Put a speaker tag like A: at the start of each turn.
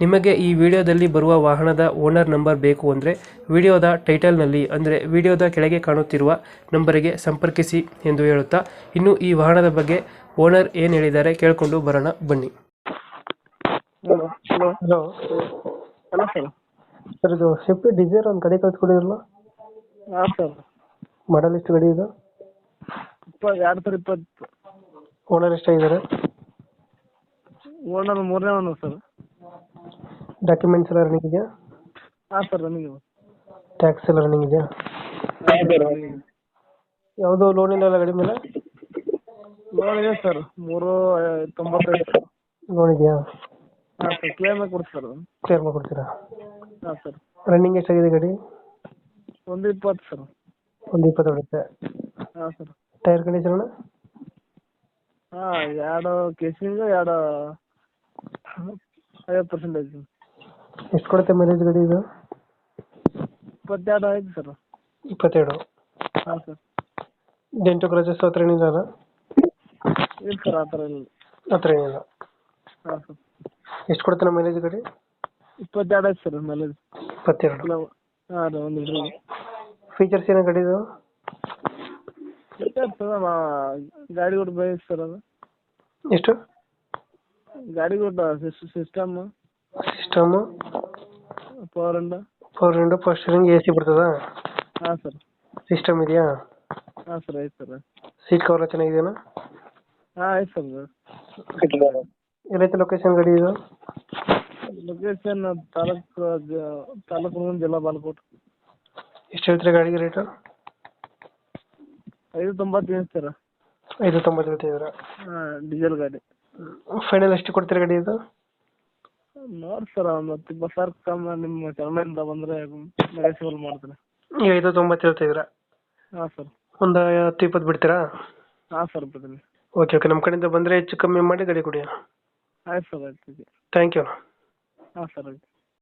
A: ನಿಮಗೆ ಈ ವಿಡಿಯೋದಲ್ಲಿ ಬರುವ ವಾಹನದ ಓನರ್ ನಂಬರ್ ಬೇಕು ಅಂದರೆ ವಿಡಿಯೋದ ಟೈಟಲ್ನಲ್ಲಿ ಅಂದರೆ ವಿಡಿಯೋದ ಕೆಳಗೆ ಕಾಣುತ್ತಿರುವ ನಂಬರಿಗೆ ಸಂಪರ್ಕಿಸಿ ಎಂದು ಹೇಳುತ್ತಾ ಇನ್ನು ಈ ವಾಹನದ ಬಗ್ಗೆ ಓನರ್ ಏನು ಹೇಳಿದ್ದಾರೆ ಕೇಳಿಕೊಂಡು ಬರೋಣ ಬನ್ನಿ.
B: Hello hello.
A: Hello.
B: Hello sir
A: sir ಇದು ಸ್ವಿಫ್ಟ್ ಡಿಸೈರ್ ಒಂದು ಕಡೆ ಕಳ್ಸ್ಕೊಡಿರಲ್ಲ
B: ಹಾಂ ಸರ್.
A: ಮಾಡಲ್ ಎಷ್ಟು ಗಾಡಿ ಇದು?
B: ಇಪ್ಪ ಎರಡು ಸಾವಿರ ಇಪ್ಪತ್ತು.
A: ಓನರ್ ಎಷ್ಟಾಗಿದ್ದಾರೆ?
B: ಓನರ್ ಮೂರನೇ ಓನರ್ ಸರ್.
A: ಡಾಕ್ಯುಮೆಂಟ್ಸ್ ಎಲ್ಲ ರನ್ನಿಂಗ್ ಇದೆಯಾ?
B: ಹಾಂ ಸರ್ ನನಗೆ
A: ಟ್ಯಾಕ್ಸ್ ಎಲ್ಲ ರನ್ನಿಂಗ್ ಇದೆಯಾ? ಯಾವುದು ಲೋನ್ ಇಲ್ಲ ಗಾಡಿ ಮೇಲೆ?
B: ಲೋನ್ ಇದೆ ಸರ್ ಮೂರು ತೊಂಬತ್ತೈದು
A: ಲೋನ್ ಇದೆಯಾ?
B: ಹಾಂ ಸರ್ ಕ್ಲಿಯರ್ ಮಾಡಿ ಕೊಡ್ತೀವಿ ಸರ್
A: ಕ್ಲಿಯರ್ ಮಾಡ್ಕೊಡ್ತೀರಾ
B: ಹಾಂ ಸರ್
A: ರನ್ನಿಂಗ್ ಎಷ್ಟಾಗಿದೆ ಗಾಡಿ?
B: ಒಂದು ಇಪ್ಪತ್ತು ಸರ್
A: ಒಂದು ಇಪ್ಪತ್ತು ಹೊಡುತ್ತೆ
B: ಹಾಂ ಸರ್
A: ಟೈರ್ ಕಂಡೀಷನ್
B: ಹಾಂ ಎರಡು ಕೇಸಿಂಗ್ ಎರಡು ಐವತ್ತು ಪರ್ಸೆಂಟೇಜ್
A: ಎಷ್ಟು ಕೊಡುತ್ತೆ ಮೈಲೇಜ್ ಗಾಡಿ ಇದು?
B: ಇಪ್ಪತ್ತೆರಡು ಆಯ್ತು ಸರ್.
A: ಇಪ್ಪತ್ತೆರಡು.
B: ಹಾಂ ಸರ್.
A: ಡೆಂಟು ಕ್ರಚಸ್ ಹತ್ರ ಏನಿಲ್ಲ
B: ಇಲ್ಲ ಸರ್ ಆ ಥರ ಇಲ್ಲ.
A: ಹತ್ರ ಏನಿಲ್ಲ
B: ಹಾಂ ಸರ್.
A: ಎಷ್ಟು ಕೊಡುತ್ತೆ ಮೈಲೇಜ್ ಗಾಡಿ?
B: ಇಪ್ಪತ್ತೆರಡು ಆಯ್ತು ಸರ್ ಮೈಲೇಜ್
A: ಇಪ್ಪತ್ತೆರಡು.
B: ನಾವು ಹಾಂ ರೀ ಒಂದು ಲೀಟ್ರಿಗೆ
A: ಫೀಚರ್ಸ್ ಏನ ಗಡಿ ಇದು?
B: ಸರ್ ಗಾಡಿ ಕೂಡ ಬೈ ಸರ್ ಅದು.
A: ಎಷ್ಟು?
B: ಗಾಡಿ ಕೂಡ system.
A: System?
B: Power and
A: four window first ring A C ಬರ್ತದಾ?
B: ಹಾಂ ಸರ್
A: ಸಿಸ್ಟಮ್ ಇದೆಯಾ?
B: ಹಾಂ ಸರ್ ಆಯ್ತು ಸರ್
A: ಸೀಟ್ ಕವರ್ ಚೆನ್ನಾಗಿದೆಯಾ?
B: ಹಾಂ ಆಯ್ತು ಸರ್
A: ಎಲ್ಲೈತೆ ಲೊಕೇಶನ್ ಗಾಡಿ ಇದು?
B: ಲೊಕೇಶನ್ ತಾಲೂಕು ತಾಲೂಕು ಮುಂದೆ ಜಿಲ್ಲಾ ಬಾಲ್ಕೋಟ್.
A: ಎಷ್ಟು ಹೇಳ್ತೀರಾ ಗಾಡಿಗೆ ರೇಟು
B: ಐದು ತೊಂಬತ್ತೇನು ಸರ್
A: ಐದು ತೊಂಬತ್ತು ಹೇಳ್ತಿದ್ದೀರಾ?
B: ಹಾಂ ಡೀಸೆಲ್ ಗಾಡಿ.
A: ಫೈನಲ್ ಎಷ್ಟು ಕೊಡ್ತೀರಾ ಗಾಡಿ ಇದು?
B: ನೋಡಿ ಸರ್ ಒಂದು ಹತ್ತು ಇಪ್ಪತ್ತು ನಿಮ್ಮ ಚಾನಲಿಂದ ಬಂದ್ರೆ ನೆಗೆಸಿಬಲ್ ಮಾಡ್ತೀನಿ.
A: ಈಗ ಐದು ತೊಂಬತ್ತು ಹೇಳ್ತಿದ್ದೀರಾ
B: ಹಾಂ ಸರ್
A: ಒಂದು ಹತ್ತು ಇಪ್ಪತ್ತು ಬಿಡ್ತೀರಾ?
B: ಹಾ ಸರ್ ಬಿಡ್ತೀನಿ.
A: ಓಕೆ ಓಕೆ ನಮ್ಮ ಕಡೆಯಿಂದ ಬಂದ್ರೆ ಹೆಚ್ಚು ಕಮ್ಮಿ ಮಾಡಿ ಗಾಡಿ ಕೊಡಿ.
B: ಆಯ್ತು ಸರ್ ಆಯ್ತು
A: ಥ್ಯಾಂಕ್ ಯು
B: ಹಾ ಸರ್ ಆಯ್ತು.